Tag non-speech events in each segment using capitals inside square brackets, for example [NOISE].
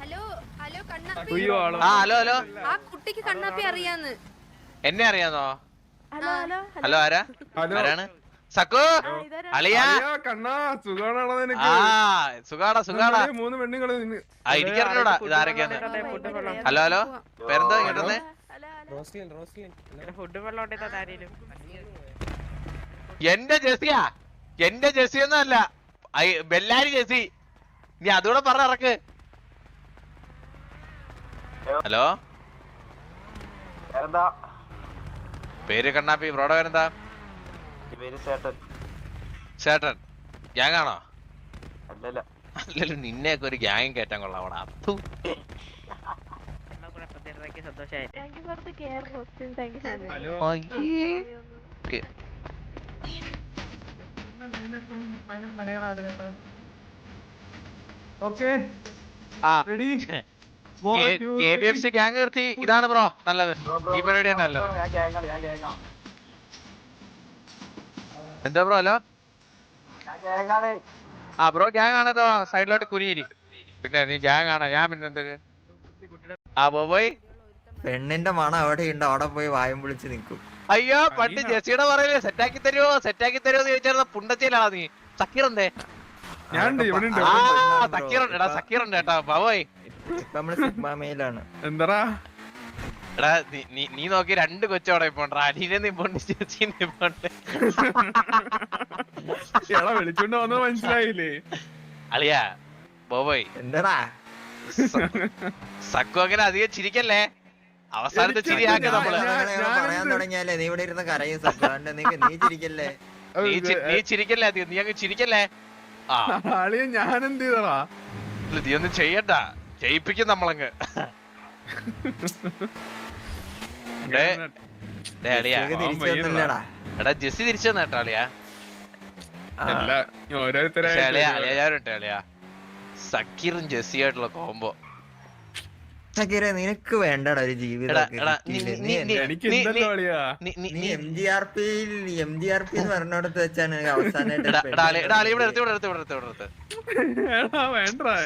Hello hello ആ hello hello. ആ കുട്ടിക്ക് കണ്ണാപ്പി അറിയാന്ന്. എന്നെ അറിയാന്നോ? Hello hello hello. ആരാ? ഹലോ. ആരാണ്? സക്കു? അളിയാ? കണ്ണാ സുഖാണോ നിനക്ക്? ആ സുഖാടാ സുഖാടാ. മൂന്ന് പെണ്ണുങ്ങൾ ആ എനിക്കറിഞ്ഞൂടാ ഇതാരൊക്കെയാന്ന്. Hello hello. പേരെന്താ ഇങ്ങോട്ടേ എന്റെ ജെസിയാ എന്റെ ജെസി ഒന്നല്ല ബെല്ലാരി ജെസി നീ അതുകൂടെ പറഞ്ഞ ഇറക്ക്. ഹലോ. പേര് കണ്ണാപ്പി ബ്രോഡ പേരെന്താ? പേര് ചേട്ടൻ. ഗ്യാങ് ആണോ അല്ലല്ല. അല്ലല്ലോ നിന്നെയൊക്കെ ഒരു ഗ്യാങ് കയറ്റാൻ കൊള്ളാം. അവിടെ അത്തു ഓക്കേ. റെഡി ഗ്യാങ് നിർത്തി. ഇതാണ് ബ്രോ നല്ലത്. ഈ പരിപാടിയാണ് നല്ലത് എന്താ ബ്രോ ഹലോ ആ ബ്രോ ഗ്യാങ് ആണോ സൈഡിലോട്ട് കുനിയിരി. പിന്നെ നീ ഗ്യാങ് ആണോ? ഞാൻ പിന്നെ എന്ത് ആ ബോബോയ്. പെണ്ണിന്റെ മണം അവിടെ ഉണ്ട് അവിടെ പോയി വായം വിളിച്ച് നിൽക്കും. അയ്യോ പണ്ട് ജെസിയുടെ പറയലേ സെറ്റാക്കി തരുമോ സെറ്റാക്കി തരുമോ എന്ന് ചോദിച്ചാൽ പുണ്ടച്ചയിലാണോ നീ? ഉണ്ട് ആ. സക്കീറുണ്ട് എടാ സക്കീറുണ്ട് കേട്ടോ ബാബോയ്. ഇപ്പൊ നമ്മൾ സിഗ്മയിലാണ് എന്താടാ? എടാ നീ- നീ നീ നോക്കി രണ്ട് കൊച്ചോടെ ഇപ്പോണ്ട് അലീനെ നിപ്പോണ്ട് ചേച്ചി നിപ്പോണ്ട്. എടാ വിളിച്ചോണ്ട് വന്നത് മനസ്സിലായില്ലേ? അളിയാ ബോബോയ്. എന്താടാ? സക്കു അങ്ങനെ അധികം ചിരിക്കല്ലേ? അവസാനത്തെ ചിരിയാക്ക നമ്മൾ ഞാൻ- പറയാൻ തുടങ്ങിയാലേ നീ ഇവിടെ ഇരുന്ന് കരയും സത്യാണ്ട് നീ നീ ചിരിക്കല്ലേ? നീ ചി- നീ ചിരിക്കല്ലേ അധികം നീ അങ്ങ് ചിരിക്കല്ലേ? ആ. ഞാൻ എന്ത് ചെയ്തടാ? ഇല്ല, നീ ഒന്നും ചെയ്യണ്ട. ചെയ്യിപ്പിക്കും നമ്മളങ്ങ്. ഡേ, ഡേ അളിയാ. ഇതൊക്കെ അവൻ തിരിച്ചു വയ്യടാ. വന്നില്ലടാ. എടാ ജെസ്സി തിരിച്ചു വന്ന കേട്ടോ അളിയാ. ആ, എല്ലാ പക്ഷെ അളിയാ ഓരോരുത്തരായിട്ട് അളിയാ ഞാനുണ്ട് അളിയാ. സക്കീറും ജെസ്സിയായിട്ടുള്ള കോംബോ. ഷക്കീറെ നിനക്ക് വേണ്ടടാ ഒരു ജീവിതം നീ- എം ജി ആർ പിയിൽ എം ജി ആർ പി എന്ന് പറഞ്ഞിടത്ത് വെച്ചാണ് അവസാനമായിട്ട്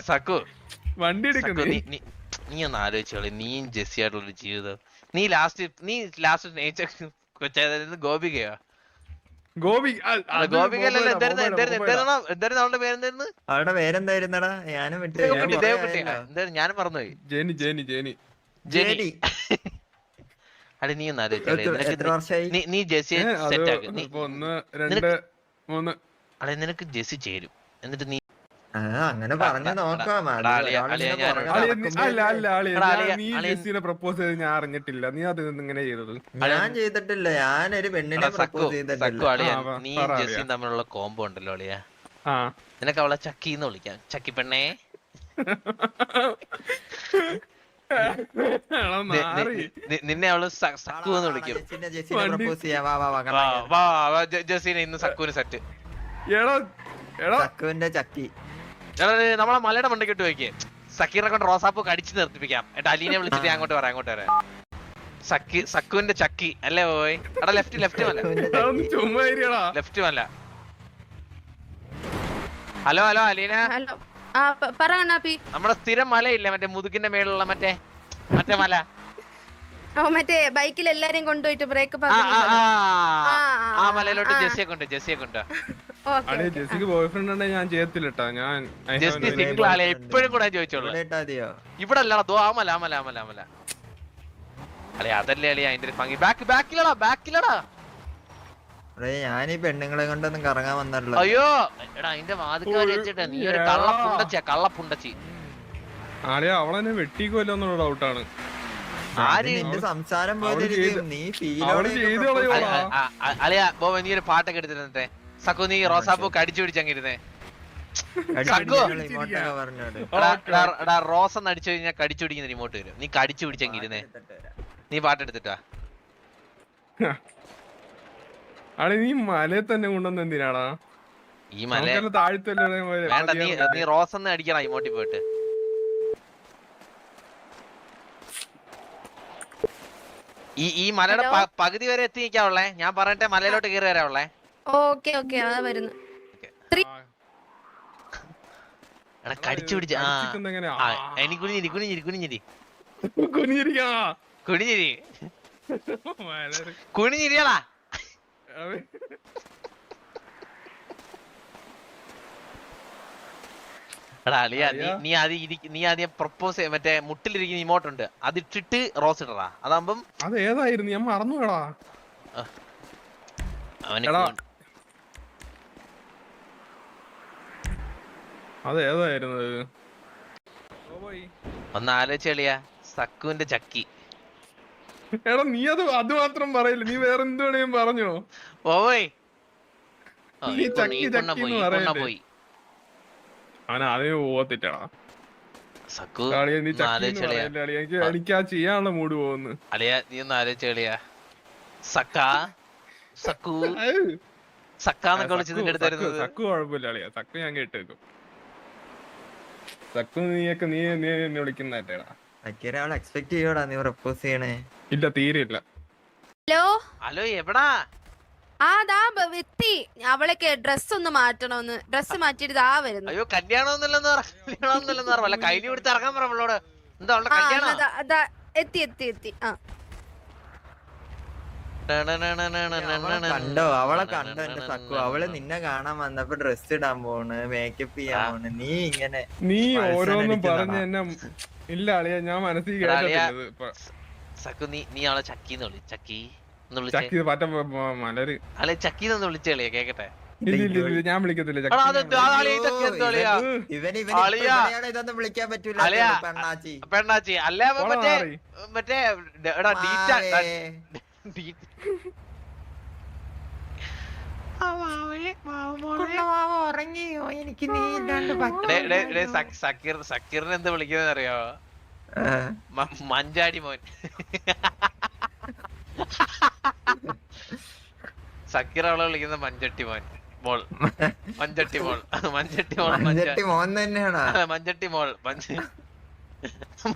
സക്കു വണ്ടി നീ. ഒന്ന് ആലോചിച്ചോളി നീയും ജെസ്സി ആയിട്ടുള്ള ഒരു ജീവിതം. നീ ലാസ്റ്റ് നീ ലാസ്റ്റ് നേച്ചർ കൊച്ചായത് ഗോപികയോ? ഗോപി എന്തായിരുന്നു എന്തായിരുന്നു. എന്തായിരുന്നു എന്തായിരുന്നു അവളുടെ പേരെന്തായിരുന്നു? അവളുടെ പേരെന്തായിരുന്നടാ? ഞാനും വിട്ടു. Jenny Jenny Jenny. ജെനി. അടി നീ ഒന്ന് നീ ജെസ്സിയെ സെറ്റ് ആക്ക്. നീ ഒന്ന് രണ്ട് മൂന്ന്. അളെ നിനക്ക് ജെസ്സി ചേരും. എന്നിട്ട് നീ അങ്ങനെ പറഞ്ഞു നോക്കാം. അല്ല അല്ല നീ ജെസ്സിനെ പ്രപ്പോസ് ചെയ്ത് ഞാൻ അറിഞ്ഞിട്ടില്ല. നീ അത് ഇങ്ങനെ ചെയ്തത്. ഞാൻ ചെയ്തിട്ടില്ല. ഞാനൊരു പെണ്ണിനെ പ്രപ്പോസ് ചെയ്തിട്ടില്ല. കോമ്പോ നീ ജെസ്സിയും തമ്മിലുള്ള കോംബോ ഉണ്ടല്ലോ അളിയ. ആ. നിനക്ക് അവളെ ചക്കി എന്ന് വിളിക്കാം. ചക്കി പെണ്ണേ. നിന്നെ അവൾ സക്കുന്ന് സക്കു എന്ന് വിളിക്കും. ജെസ്സിനെ ജെസ്സിനെ പ്രപ്പോസ് ചെയ്യാം. വാ വാ വാ വാ കണ്ണാ. വാ വാ ജെ- ജെസ്സിനെ ഇന്ന് സക്കുവിന് സെറ്റ് എടാ എടാ. സക്കുവിന്റെ ചക്കി. നമ്മളെ മലയുടെ മണ്ടയ്ക്ക് ഇട്ട് വെക്കേ. സക്കീറിനെ കൊണ്ട് റോസാപ്പ് കടിച്ചു നിർത്തിപ്പിക്കാം. എന്നിട്ട് അലീനെ വിളിച്ചിട്ട് ഞാൻ അങ്ങോട്ട് വരാം അങ്ങോട്ട് വരാം. സക്കി സക്കുവിന്റെ ചക്കി. അല്ലേ പോയി എടാ ലെഫ്റ്റ് ലെഫ്റ്റ് അല്ല ലെഫ്റ്റ് അല്ല ഹലോ ഹലോ അലീന. ഹലോ. ആ പ- നമ്മുടെ സ്ഥിരം മലയില്ല മറ്റേ മുതുകിന്റെ മേലുള്ള മറ്റേ മറ്റേ മല? മറ്റേ ബൈക്കിൽ എല്ലാരെയും കൊണ്ടുപോയിട്ട് ബ്രേക്ക് ആ മലയിലോട്ട്. ജെസ്സിയെ കൊണ്ട് ജെസ്സിയെ കൊണ്ട്. അളിയ ജെസ്സിക്ക് ബോയ് ഫ്രണ്ട് ഉണ്ടെങ്കിൽ ഞാൻ ജെസ്സി സിംഗിൾ ആളെ എപ്പോഴും കൂടെ ചോദിച്ചോളൂ ഇവിടെ അല്ലടാ ദോ അളി അതല്ലേ അളി അതിന്റെ ഒരു ഭംഗി. ബാക്ക് ബാക്കിലടാ ബാക്കിലടാ ഇവിടെ ഞാൻ ഈ പെണ്ണുങ്ങളെ കൊണ്ടൊന്നും കറങ്ങാൻ വന്നല്ലോ അയ്യോ എടാ അതിന്റെ വാതിക്ക വെച്ചിട്ട് നീ ഒരു കള്ളപ്പുണ്ടച്ചിയാ കള്ളപ്പുണ്ടച്ചി. ആളിയ അവളെന്നെ വെട്ടിക്കുമല്ലോ എന്നുള്ള ഡൗട്ടാണ് സംസാരം അളിയാ ബോബ നീ പാട്ടൊക്കെ എടുത്തിരുന്നേ സക്കു നീ റോസാപ്പൂ കടിച്ചു പിടിച്ചങ്ങിരുന്നേ. റോസ് എന്ന് അടിച്ചു കഴിഞ്ഞാൽ കടിച്ചു പിടിക്കുന്ന റിമോട്ട് വരും. നീ കടിച്ചു പിടിച്ചെങ്കിരുന്നേ നീ പാട്ടെടുത്തിട്ടാ. അളി നീ മലയെ തന്നെ കൊണ്ടുവന്ന് എന്തിനാടാ? ഈ മല താഴ്ത്തല്ലേ വേണ്ട നീ നീ റോസ് എന്ന് അടിക്കണം ഇമോട്ടി പോയിട്ട് ഈ ഈ മലയുടെ പകുതി വരെ എത്തി നിൽക്കാവുള്ളേ ഞാൻ പറഞ്ഞിട്ട് മലയിലോട്ട് കയറി വരാവുള്ളേ ഓക്കെ ഓക്കെ അതാ വരുന്നു. എടാ കടിച്ചു പിടിച്ച. ആ. എനിക്ക് കുനിഞ്ഞിരി കുനിഞ്ഞിരി കുനിഞ്ഞിരി. കുനിഞ്ഞിരി. മലര്. കുനിഞ്ഞിരിയാളാ അവൻ- എടാ അളിയ നീ ആദ്യം നീ ആദ്യം പ്രപ്പോസ് മറ്റേ മുട്ടിലിരിക്കുന്ന ഇമോട്ട് ഉണ്ട്. അത് റോസ് ഇടറാ അതാകുമ്പം അത് ഏതായിരുന്നു? ഞാൻ മറന്നുടാ അവനെ എടാ. കൊ- അത് ഏതായിരുന്നു? അത്? ഓ പോയി. ഒന്ന് ആലോചിച്ച് കളിയാ. സക്കുവിന്റെ ചക്കി. എടാ നീ അത് അത് മാത്രം പറയില്ല. നീ വേറെ എന്ത് വേണേലും പറഞ്ഞോ. ഓയ് ഈ ഈ കൊണ്ണ- ചക്കി ഈ ചക്കി പോയി എന്ന് ഈ കൊണ്ണ പറയല്ലേ? പോയി. അവൻ ആദ്യം പോകത്തിട്ടാ സക്കു അളിയ നീ ചക്കി ആലോചിച്ച് കളിയാ. പറയല്ലേ അളിയ എനിക്ക് എനിക്ക് ആ ചെയ്യാനുള്ള മൂഡ് പോകുന്നു. അളിയ നീ ഒന്ന് ആലോചിച്ച് കളിയാ. സക്ക സക്കു [LAUGHS] സക്കാന്നൊക്കെ വിളിച്ച് നിന്റെ അടുത്ത് സക്കു കുഴപ്പമില്ല അളിയ സക്കു ഞാൻ കേട്ടേക്കും. സക്കു നീയൊക്കെ നീ നീ എന്നെ എക്സ്പെക്ട് ചെയ്യോടാ നീ പ്രപ്പോസ് ചെയ്യണേ? ഇല്ല തീരെ ഇല്ല. ഹലോ? ഹലോ എവിടാ? ബ- എത്തി അവളൊക്കെ ഡ്രസ് ഒന്ന് മാറ്റണമെന്ന് ഡ്രസ് മാറ്റിയിട്ട് ആ വരുന്നു. അയ്യോ കല്യാണമൊന്നുമില്ലെന്ന് കല്യാണമൊന്നുമില്ലെന്ന് പറ. വല്ല കൈലി പിടിച്ച് ഇറങ്ങാൻ പറ അവളോട്. എന്താ അവളുടെ കല്യാണം? എത്തി എത്തി എത്തി. ആ. കണ്ടോ അവളെ കണ്ടോ എന്റെ സക്കു അവൾ നിന്നെ കാണാൻ വന്നപ്പോ ഡ്രസ് ഇടാൻ പോണ് മേക്കപ്പ് ചെയ്യാൻ പോണ് നീ ഇങ്ങനെ നീ ഓരോന്നും പറഞ്ഞു പറഞ്ഞ് എന്നെ ഇല്ല അളിയ ഞാൻ മനസ്സിൽ. സക്കു നീ നീ അവളെ ചക്കി എന്ന് വിളി ചക്കി അല്ലെ ചക്കിന്ന് വിളിച്ചു കളിയാ കേക്കട്ടെ? ഞാൻ വിളിക്കത്തില്ല ചക്കി ചക്കി പെണ്ണാച്ചി. പെണ്ണാച്ചി. അല്ലേ മറ്റേ മാറി. മറ്റേ സക്കീറിനെ എന്ത് വിളിക്കുന്നത് അറിയോ മഞ്ചാടി മോൻ. [LAUGHS] സക്കീർ അവളെ വിളിക്കുന്നത് മഞ്ചട്ടി മോൻ. മോൾ. മഞ്ചട്ടി മോൾ. മഞ്ചട്ടി മോൾ മഞ്ചട്ടി മോൻ തന്നെയാണ്? മഞ്ചട്ടി മോൾ. മഞ്ച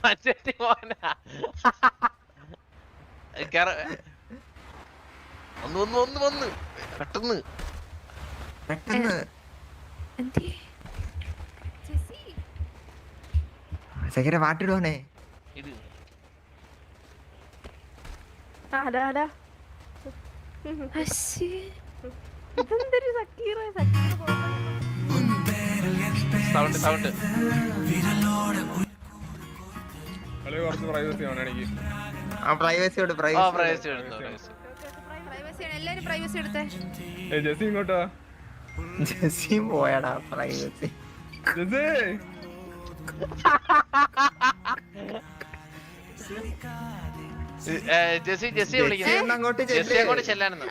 മഞ്ചട്ടി മോനാ. ഒന്ന് ഒന്ന് ഒന്ന് വന്ന് പെട്ടെന്ന്. പെട്ടെന്ന്. സക്കീര പാട്ടിടുവാണേ. ഇത്. ആടാ ആടാ അശ്ശേ. ഇതെന്തൊരു സക്കീറ സക്കീറ സൗണ്ട് സൗണ്ട് അളിയ കുറച്ച് പ്രൈവസി വേണം എനിക്ക്. ആ പ്രൈവസിയോട് ഓ പ്രൈവസി പ്രൈവസി എടുത്തു പ്രൈവസി പ്രൈവസി ആണ്. എല്ലാരും പ്രൈവസി എടുത്തേ. ഏ ജെസ്സി ഇങ്ങോട്ടാ ജെസ്സിയും പോയടാ പ്രൈവസി ജെസ്സി. [LAUGHS] ജെസ്സി ജെസ്സി വിളിക്കുന്നത് ജെസ്സി ഒന്ന് അങ്ങോട്ട് ചെല്ലാനെന്ന്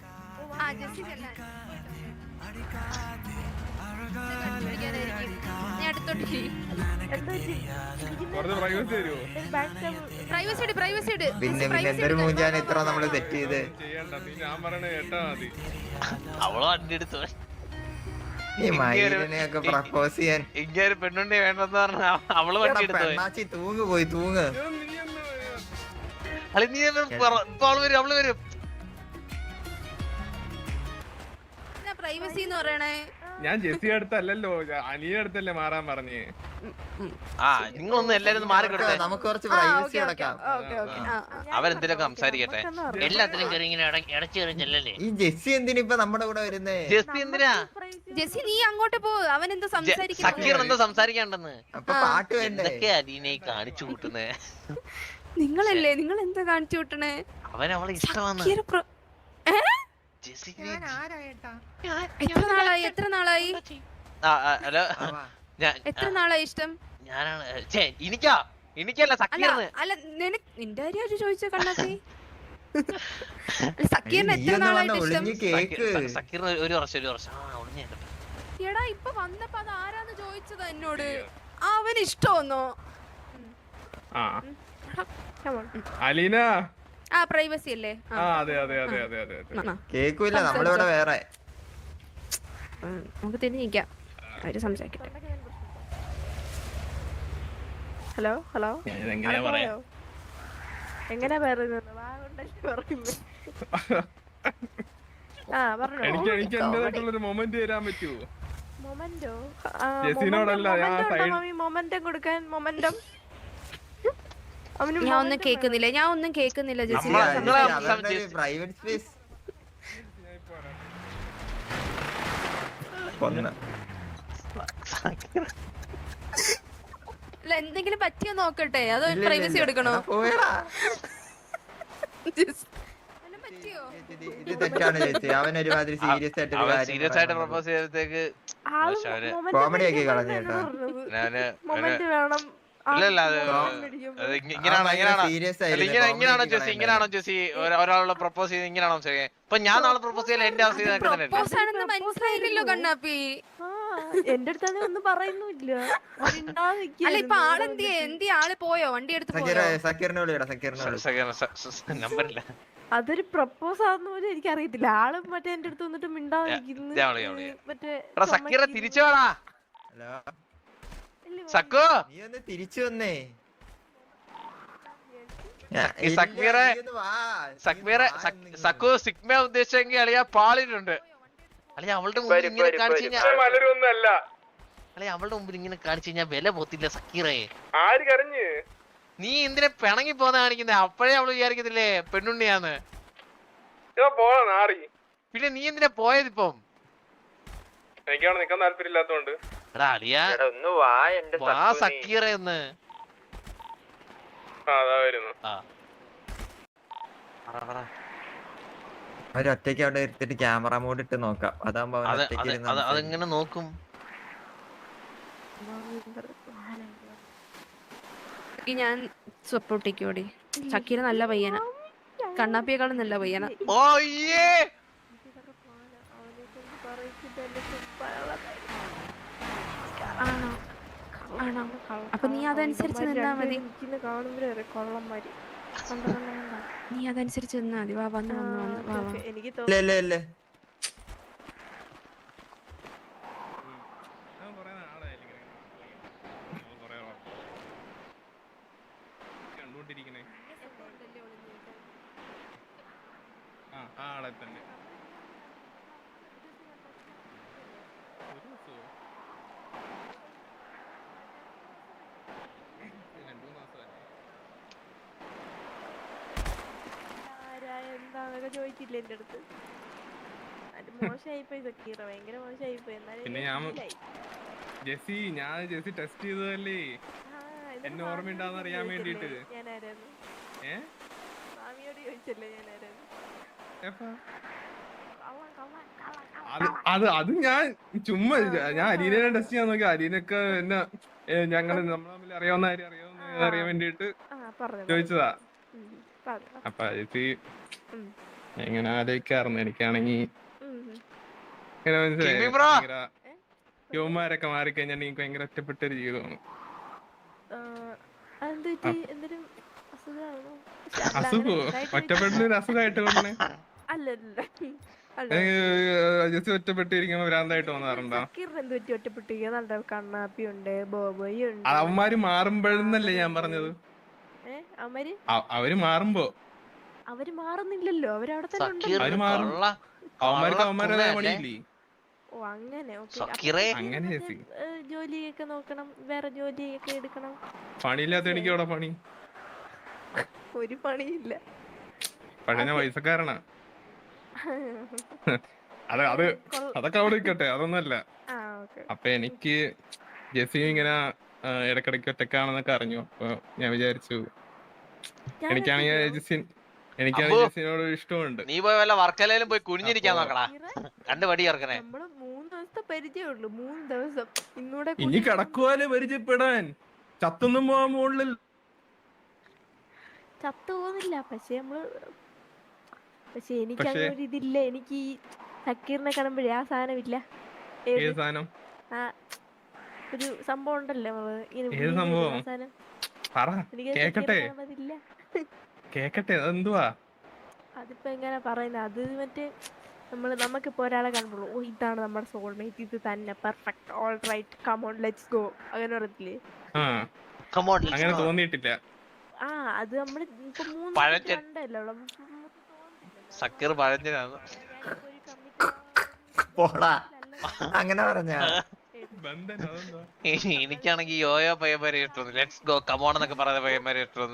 പിന്നെ പിന്നെ എന്തൊരു മൂഞ്ചാൻ ഇത്ര നമ്മൾ തെറ്റ് ചെയ്ത്. അവളോ അടിയെടുത്തു ഈ മയിലിനെയൊക്കെ പ്രപ്പോസ് ചെയ്യാൻ. ഇങ്ങനെ പെണ്ണുണ്ടി വേണ്ടെന്ന് പറഞ്ഞ അവൾ വണ്ടി എടുത്തു തൂങ്ങ് പോയി തൂങ്ങ്. അളി നീ പറ- ഇപ്പൊ അവൾ വരും അവൾ വരും. പ്രൈവസി എന്ന് പറയണേ? ഞാൻ ജെസ്സി അടുത്തല്ലല്ലോ അനിയുടെ അടുത്തല്ലേ മാറാൻ പറഞ്ഞേ. ആ നിങ്ങളൊന്നും എല്ലാരും മാറി കൊടുത്തേ നമുക്ക് കുറച്ച് പ്രൈവസി അടക്കാം കിടക്കാം. അവരെന്തിനൊക്കെ സംസാരിക്കട്ടെ? എല്ലാത്തിനും കയറി ഇങ്ങനെ അടച്ചു കയറി ചെല്ലല്ലേ? ഈ ജെസ്സി എന്തിനിപ്പൊ നമ്മുടെ കൂടെ വരുന്നേ? ജെസ്സി എന്തിനാ? ജെസ്സി നീ അങ്ങോട്ട് പോ. അവൻ എന്താ ജെ- സക്കീർ സംസാരിക്കാണ്ടെന്ന്? അപ്പൊ പാട്ട് വേണ്ടേ? എന്തൊക്കെയാ അലീനെ കാണിച്ചു കൂട്ടുന്നേ? [LAUGHS] നിങ്ങളല്ലേ? നിങ്ങൾ എന്താ കാണിച്ചു വിട്ടണേ? അവൻ അവളെ ഇഷ്ടമാണ്. എത്ര നാളായി? എത്ര നാളായി? ഹലോ. ഞാൻ എത്ര നാളായി ഇഷ്ടം? ഞാനാണ് ഛേ എനിക്കാ. എനിക്കല്ല അല്ല സക്കീറിന്. അല്ല നിനക്ക് നിന്റെ കാര്യം ചോദിച്ച കണ്ണാത്തി [LAUGHS] സക്കീറിന് നീ എത്ര നാളായിട്ട് ഇഷ്ടം? സക്കീറിന് ഒരു വർഷം ഒരു വർഷം. എടാ ഇപ്പൊ വന്നപ്പോ അത് ആരാന്ന് ചോദിച്ചത് എന്നോട്? അവന് ഇഷ്ടമെന്നോ. അലീന. ആ പ്രൈവസി അല്ലേ? ആ, അതെ അതെ അതെ അതെ അതെ. കേക്കൂല നമ്മളിവിടെ വേറെ. നമുക്ക് തിരിഞ്ഞിരിക്കാം അവർ സംസാരിക്കട്ടെ. Hello hello. എങ്ങനെ പറയുന്നത്? എനിക്ക് എനിക്ക് എന്റേതായിട്ടുള്ളൊരു മൊമെന്റ് തരാൻ പറ്റുമോ മൊമെന്റോ മൊമെന്റം കൊടുക്കാൻ മൊമെന്റം? ഞാൻ ഒന്നും കേക്കുന്നില്ല ഞാൻ ഒന്നും സംശയിച്ച്. പ്രൈവറ്റ് സ്പേസ് എന്തെങ്കിലും പറ്റിയോ നോക്കട്ടെ. അതോ പ്രൈവസി. എടുക്കണോ ഇത് ഇത് തെറ്റാണ് ചേച്ചി അവൻ ഒരുമാതിരി സീരിയസ് ആയിട്ട് സീരിയസ് ആയിട്ട് പ്രപ്പോസ് കോമഡി ആക്കി കളഞ്ഞു കേട്ടോ. ഞാൻ മൊമെന്റ് വേണം ഇല്ല, ഇല്ല, അത് അത് ഇങ്ങ- ഇങ്ങനാണോ ഇങ്ങനാണോ? സീരിയസ് അല്ല, ഇങ്ങനെ ഇങ്ങനാണോ ജെസ്സി ഇങ്ങനാണോ ജെസ്സി ഒരാളോട് പ്രപ്പോസ് ചെയ്ത് ഇങ്ങനെയാണോ ശരി ഇപ്പൊ ഞാൻ നാളെ പ്രപ്പോസ് ചെയ്യാൻ എന്റെ അവസ്ഥ പ്രപ്പോസ് ആണെന്ന് മനസ്സിലായില്ലല്ലോ കണ്ണാപ്പി. ആ എന്റെ അടുത്ത് ഒന്നും പറയുന്നില്ല അല്ല ഇപ്പൊ ആളെന്തിയെ എന്തി ആൾ പോയോ? വണ്ടി എടുത്ത് അതൊരു പ്രപ്പോസ് ആണെന്ന് പോലും എനിക്ക് അറിയത്തില്ല ആൾ മറ്റേ എന്റെ അടുത്ത് വന്നിട്ട് മിണ്ടാതിരിക്കുന്നു. മറ്റേ തിരിച്ചു വേടാ. ഹലോ? സക്കു നീ ഒന്ന് തിരിച്ചു വന്നേ സക്മീറെ സക്മീറെ സക്കു സിഗ്മ ഉദ്ദേശിച്ചെങ്കിൽ അളിയ പാളിയിട്ടുണ്ട് അളിയ അവളുടെ മുമ്പിൽ ഇങ്ങനെ കാണിച്ചു കഴിഞ്ഞാൽ അളിയ അവളുടെ മുമ്പിൽ ഇങ്ങനെ കാണിച്ചു കഴിഞ്ഞാൽ വില പോത്തില്ല സക്കീറേ. ആര് കരഞ്ഞ്? നീ എന്തിനെ പിണങ്ങി പോന്ന കാണിക്കുന്നേ? അപ്പോഴേ അവൾ വിചാരിക്കത്തില്ലേ പെണ്ണുണ്ണിയാന്ന്. പിന്നെ നീ എന്തിനാ പോയതിപ്പം എനിക്കാണ് നിക്കാൻ താല്പര്യമില്ലാത്തോണ്ട് എടാ അളിയ. വാ സക്കീറേ ഒന്ന്. അവിടെ എടുത്തിട്ട് ക്യാമറ മോഡ് ഇട്ട് നോക്കാം. അതാകുമ്പോ. അതെങ്ങനെ നോക്കും? ഞാൻ സപ്പോർട്ടിക്കോടി ചക്കീര നല്ല പയ്യന. കണ്ണാപ്പിയെക്കാളും നല്ല പയ്യന. ഓയ്യേ ആണോ ആണോ അപ്പൊ നീ അതനുസരിച്ച് നിന്നാ മതി. നീ അതനുസരിച്ച് നിന്നാ മതി. വാ വന്ന് വന്ന് വന്ന് വാ വാ ഓക്കേ. എനിക്ക് ഇല്ല തോന്നുന്നു ഇല്ല ഇല്ല ഞാൻ കുറേ നാളായില്ലേ ഇങ്ങനെ ഞാൻ കുറേ നാളായി. കണ്ടുകൊണ്ടിരിക്കണേ ആ ആ ആളെ തന്നെ ഒരു ദിവസമോ? രണ്ട് മൂന്ന് മാസമായി. ആരാ എന്താന്നൊക്കെ ചോദിച്ചില്ലേ എന്റെ അടുത്ത്? അത് മോശമായിപ്പോയി സക്കീറ ഭയങ്കര മോശമായിപ്പോയി എന്നാലും പിന്നെ ഞാൻ-. ജെസ്സി ഞാൻ ജെസ്സി ടെസ്റ്റ് ചെയ്തതല്ലേ? എന്നെ ഓർമ്മയുണ്ടാന്ന് അറിയാൻ വേണ്ടിയിട്ട്. ഏ? ചോദിച്ചല്ലേ? ഞാനാരാന്ന് എപ്പാ? കള്ളൻ, കള്ളൻ, കള്ളൻ, കള്ളൻ, അത് അത് അത് ഞാൻ ചുമ്മാ ഞാൻ അരീനെ ടെസ്റ്റ് ചെയ്യാൻ നോക്കി അരീനൊക്കെ എന്നെ ഞങ്ങൾ നമ്മൾ തമ്മിൽ അറിയാവുന്ന കാര്യം അറിയാവുന്ന അറിയാൻ വേണ്ടിയിട്ട് ആ, പറഞ്ഞോ, ചോദിച്ചതാ. അപ്പൊ ഉം. എങ്ങനെ ആലോചിക്കാറുണ്ട്? എനിക്കാണെങ്കി. ഇങ്ങനെ മനസ്സിലായി. യുവമാരൊക്കെ മാറിക്കഴിഞ്ഞാൽ എനിക്ക് ഭയങ്കര ഒറ്റപ്പെട്ട ഒരു ജീവിതമാണ് അസുഖോ? അങ്ങനെ ഉണ്ടായിട്ട് ഒറ്റപ്പെട്ട ഒരു അസുഖമായിട്ട് കൊണ്ടേ ഒറ്റപ്പെട്ടിരിക്കുമ്പോ ഭ്രാന്തായിട്ട് അവന്മാര് മാറുമ്പോഴെന്നല്ലേ ഞാൻ പറഞ്ഞത്. അവർ അവർ മാറുമ്പോ. അവർ മാറുന്നില്ലല്ലോ. അവരവിടെ തന്നെ അവർ മാറും. അവന്മാർക്ക് പണിയില്ലേ? ഓ അങ്ങനെ. ഓക്കേ. അങ്ങനെ ജോലിയൊക്കെ നോക്കണം. വേറെ ജോലിയൊക്കെ എടുക്കണം. പണിയില്ലാത്ത എനിക്ക് അവിടെ പണി. ഒരു പണിയില്ല. പഴയ ഞാൻ പൈസക്കാരനാ. [LAUGHS] അത് അത് അതൊക്കെ അവിടെ നിൽക്കട്ടെ അതൊന്നല്ല ആ ഓക്കെ. അപ്പൊ എനിക്ക് ജെസ്സി ഇങ്ങനെ ഇടക്കിടയ്ക്ക് ഒറ്റക്കാണെന്നൊക്കെ അറിഞ്ഞു. അപ്പൊ ഞാൻ വിചാരിച്ചു എനിക്കാണെങ്കിൽ ജെസ്സി എനിക്കാണെങ്കിൽ അപ്പോ- ഇഷ്ടമുണ്ട്. നീ പോയി വല്ല വർക്കലയിലും പോയി കുനിഞ്ഞിരിക്കാൻ നോക്കടാ. രണ്ട് പടി ഇറക്കണേ നമ്മൾ മൂന്ന് ദിവസത്തെ പരിചയമുള്ളൂ മൂന്ന് ദിവസം. ഇന്നൂടെ ഇനി കൂടി കിടക്കുവാൽ പരിചയപ്പെടാൻ. ചത്തൊന്നും പോവാൻ മുകളിൽ. ചത്തു പോകുന്നില്ല. പക്ഷെ നമ്മൾ പക്ഷെ എനിക്ക് അങ്ങനെ ഒരു ഇതില്ല. എനിക്ക് ഈ സക്കീറിനെ കാണുമ്പോഴേ ആ സാധനം ഇല്ല ഏത്? ഏത്? സാധനം? ആ ഒരു സംഭവം ഉണ്ടല്ലോ ഏത് സംഭവം? പറ കേക്കട്ടെ. കേക്കട്ടെ എന്തുവാ അതിപ്പോ എങ്ങനെ പറയുന്നത് അത് മറ്റേ നമ്മൾ ഇപ്പൊ ഒരാളെ കാണുമ്പോൾ ഓ ഇതാണ് നമ്മുടെ സോൾമേറ്റ് ഇത് തന്നെ perfect all right come on let's go അങ്ങനെ പറയത്തില്ലേ കമോൺ അങ്ങനെ തോന്നിയിട്ടില്ല. ആ അത് നമ്മൾ ഇപ്പൊ മൂന്ന് പഴഞ്ചൻ. സക്കർ പോടാ. അങ്ങനെ പറഞ്ഞ. [LAUGHS] എനിക്കാണെങ്കിൽ യോയോ പയ്യന്മാരെ ഇഷ്ടം ലെറ്റ്സ് ഗോ കമോൺ എന്നൊക്കെ പറയുന്ന പയ്യന്മാരെ ഇഷ്ടം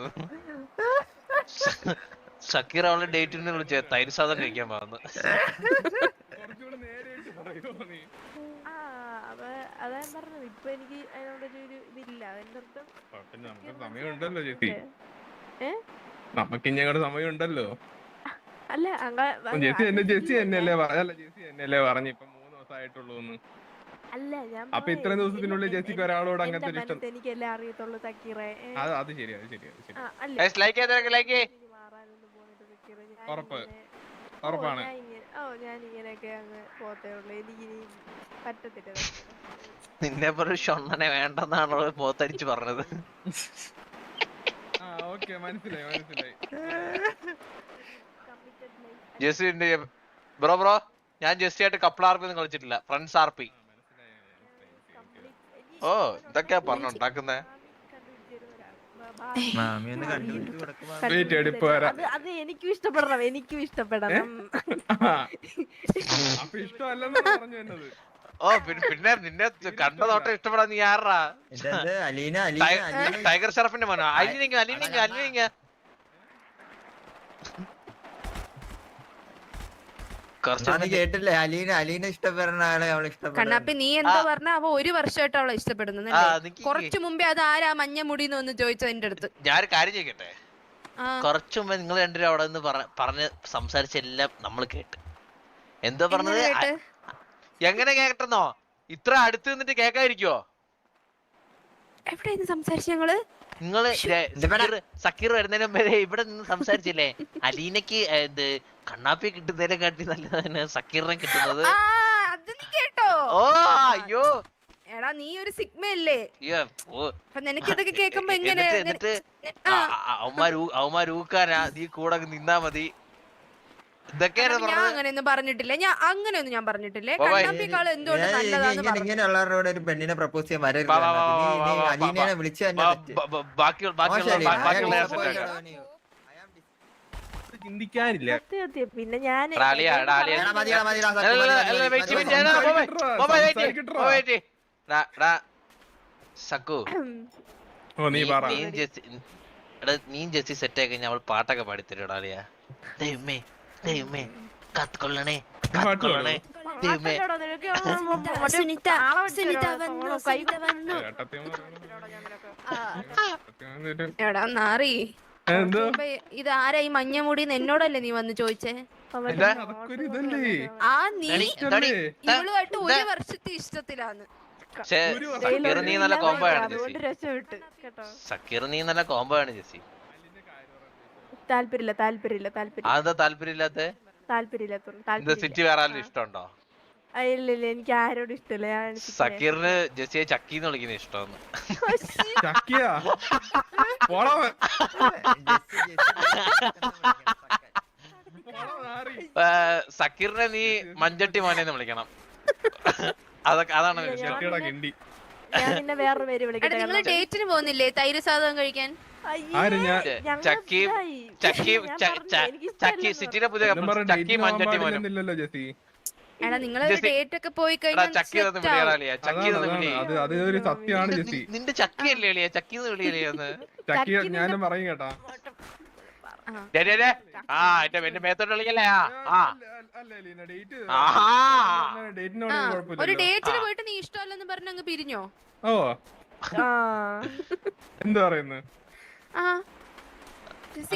സക്കീർ അവളെ ഡേറ്റിന് വിളിച്ച തൈര് സാധനം കഴിക്കാൻ പോകുന്നു കുറച്ചുകൂടെ നേരെയായിട്ട് പറയുമോ നീ? ആ അത് പറഞ്ഞത്. ഇപ്പൊ എനിക്ക് അതിനോടൊരു ഒരു ഇതില്ല. അതിന്റെ അർത്ഥം നമുക്ക് അല്ല ചേച്ചി എന്നെ ചേച്ചി എന്നല്ലേ പറ- അല്ല എന്നല്ലേ പറഞ്ഞു ഇപ്പൊ മൂന്ന് ദിവസമായിട്ടുള്ളൂ അപ്പൊ ഇത്രയും ദിവസത്തിനുള്ളിൽ ജെസിക്ക് ഒരാളോട് അങ്ങനത്തെ ഒരു ഇഷ്ടം എനിക്ക് എനിക്കല്ലേ അറിയത്തുള്ളൂ തക്കീറെ ഏ? അത് അത് ശരി അത് അത് ഉറപ്പ്. ഉറപ്പാണ്. ഞാൻ ഓ ഞാൻ ഇങ്ങനെയൊക്കെ അങ്ങ് പോത്തേ ഉള്ളൂ. എനിക്കിനി പറ്റത്തില്ല തക്കീറെ. നിന്നെ പോലെ ഷൊണ്ണനെ വേണ്ടെന്നാണോ പോത്തടിച്ച് പറഞ്ഞത്. ആ ഓക്കെ മനസ്സിലായി മനസ്സിലായി. ജെസ്സിന്റെ ബ്രോ ബ്രോ ഞാൻ ജെസ്സി ആയിട്ട് കപ്പിൾ ആർപ്പി ഒന്നും കളിച്ചിട്ടില്ല. ഫ്രണ്ട്സ് ആർ പി Complete- ഓ ഇതൊക്കെയാ പറഞ്ഞുണ്ടാക്കുന്നേ കണ്ടുപിടിച്ച് തരുന്ന ഒരാൾ. ബ- ബ- മാമി ഒന്ന് കണ്ടുപിടിച്ച് കൊടുക്കുമ്പോ വെയിറ്റ് എടുപ്പ് വരാം അത് അത് എനിക്കും ഇഷ്ടപ്പെടണം എനിക്കും ഇഷ്ടപ്പെടണം. ഓ പിന്നെ നിന്നെ കണ്ട നോട്ടം ഇഷ്ടപ്പെടാൻ നീ ആറാ ടൈഗർ ഷറഫിന്റെ മോനോ? അലിനിങ്ങ അലിനിങ്ങ അലിനിങ്ങ കേട്ടില്ലേ. അലീന അലീന ഇഷ്ടപ്പെടുന്ന ആളെ അവൾ ഇഷ്ടപ്പെടുന്നു കണ്ണാപ്പി നീ എന്താ. പറഞ്ഞ അവ ഒരു വർഷമായിട്ട് അവളെ ഇഷ്ടപ്പെടുന്നു കൊറച്ചു മുമ്പേ അത് ആരാ മഞ്ഞ മുടി എന്ന് ചോദിച്ചത് എന്റെ അടുത്ത്. ഞാൻ കാര്യം ചോദിക്കട്ടെ? കൊറച്ചു മുമ്പ് നിങ്ങൾ രണ്ടുപേരും അവിടെ നിന്ന് പറ- പറഞ്ഞ് സംസാരിച്ചെല്ലാം നമ്മൾ കേട്ട്. എന്തോ പറഞ്ഞത്? എങ്ങനെ കേട്ട്? എങ്ങനെ കേട്ടെന്നോ? ഇത്ര അടുത്ത് നിന്നിട്ട് കേക്കാതിരിക്കോ എവിടെയായിരുന്നു സംസാരിച്ചു ഞങ്ങൾ? നിങ്ങൾ സക്കീർ- വരുന്നതിന് മുമ്പേ ഇവിടെ നിന്ന് സംസാരിച്ചില്ലേ? അലീനക്ക് ഇത് കണ്ണാപ്പി കിട്ടുന്നതിനെ കാട്ടി നല്ലതാണ് സക്കീറിനെ കിട്ടുന്നത്. ആ അത് നീ കേട്ടോ. ഓ അയ്യോ. എടാ നീ ഒരു സിഗ്മ അല്ലേ. നിനക്ക് ഇതൊക്കെ എങ്ങനെ അവന്മാർ അവന്മാർ ഊക്കാനാ നീ കൂടെ നിന്നാ മതി. ഞാൻ അങ്ങനെയൊന്നും പറഞ്ഞിട്ടില്ല. ഞാൻ അങ്ങനെയൊന്നും ഞാൻ പറഞ്ഞിട്ടില്ലേ. കണ്ണാപ്പിക്കാൾ എന്തുകൊണ്ട് നല്ലതാന്ന് ഇങ്ങനെ പറഞ്ഞു ഇങ്ങനെയുള്ളവരോട് ഒരു പെണ്ണിനെ പ്രപ്പോസ് ചെയ്യാൻ വരരുത് വിളിച്ചു തന്നെ അലീന. ചിന്തിക്കാനില്ല. പിന്നെ ഞാൻ സക്കു. നീ ജെസ്സി സെറ്റ് ആയി കഴിഞ്ഞാൽ അവൾ പാട്ടൊക്കെ പാടിത്തരും ദൈവമേ. ദൈവമേ കത്തിക്കൊള്ളണേ കത്തിക്കൊള്ളണേ ദൈവമേ. സുനിത സുനിത. വന്നു സുനിത വന്നു. എടാ നാറി ഇത് ആരാ ഈ മഞ്ഞ മുടി എന്നോടല്ലേ നീ വന്ന് ചോദിച്ചേ? ആ നീ ഇവളുമായിട്ട് ഒരു? വർഷത്തെ ഇഷ്ടത്തിലാണ് സക്കീർ നീ നല്ല കോംബോ ആണ് ജെസ്സി സക്കീർ നീ നല്ല കോംബോ ആണ് ജെസ്സി താല്പര്യമില്ല താല്പര്യമില്ല താല്പര്യം അതെന്താ താല്പര്യമില്ലാത്ത താല്പര്യമില്ലാത്തോണ്ട് സിറ്റി വേറെ ആരും ഇഷ്ടമുണ്ടോ? ഇല്ല ഇല്ല എനിക്ക് ആരോടും ഇഷ്ടമില്ല. ഞാൻ എനിക്ക് ചക്കി എന്ന് വിളിക്കുന്ന ഇഷ്ടമാണ്. സക്കീറിനെ നീ മഞ്ചട്ടി മോനെന്ന് വിളിക്കണം. അതൊക്കെ അതാണ്. ഞാൻ നിന്നെ വേറൊരു പേര് വിളിക്കട്ടെ കാരണം- ഡേറ്റിന് പോകുന്നില്ലേ? തൈര് സാധകം കഴിക്കാൻ? അയ്യേ, ആര് ഞാൻ ചക്കി ഇതായി. ചക്കി ഞാൻ ച- പറഞ്ഞു, ച- എനിക്ക് ചക്കി ഇഷ്ടമല്ലെന്ന് സിറ്റിയിലെ പുതിയ ചക്കി മഞ്ചട്ടി മോനും. ഇല്ലല്ലോ ജെസ്സി എടാ നിങ്ങൾ ജെസ്സി, ഡേറ്റ് ഒക്കെ പോയി എടാ കഴിഞ്ഞാൽ ചക്കി ആവും. വിളിയാളിയാ ചക്കി അതാണ് അതാണ്. അത് അത് ഒരു സത്യമാണ് നിന്റെ- ജെസ്സി എളിയ ചക്കി എന്ന് വിളിയല്ലേ ചക്കി ചക്കി ഞാനും പറയും കേട്ടാ. ആ. എന്റെ എന്റെ മേത്തോട്ട് വിളിക്കല്ലേ? ആ ആ. ഒരു ഡേറ്റിന് പോയിട്ട് നീ ഇഷ്ടമല്ലെന്ന് പറഞ്ഞ അങ്ങ് പിരിഞ്ഞോ? ഓ. ആ. എന്ത് പറയുന്നു? ആ. ജെസ്സി,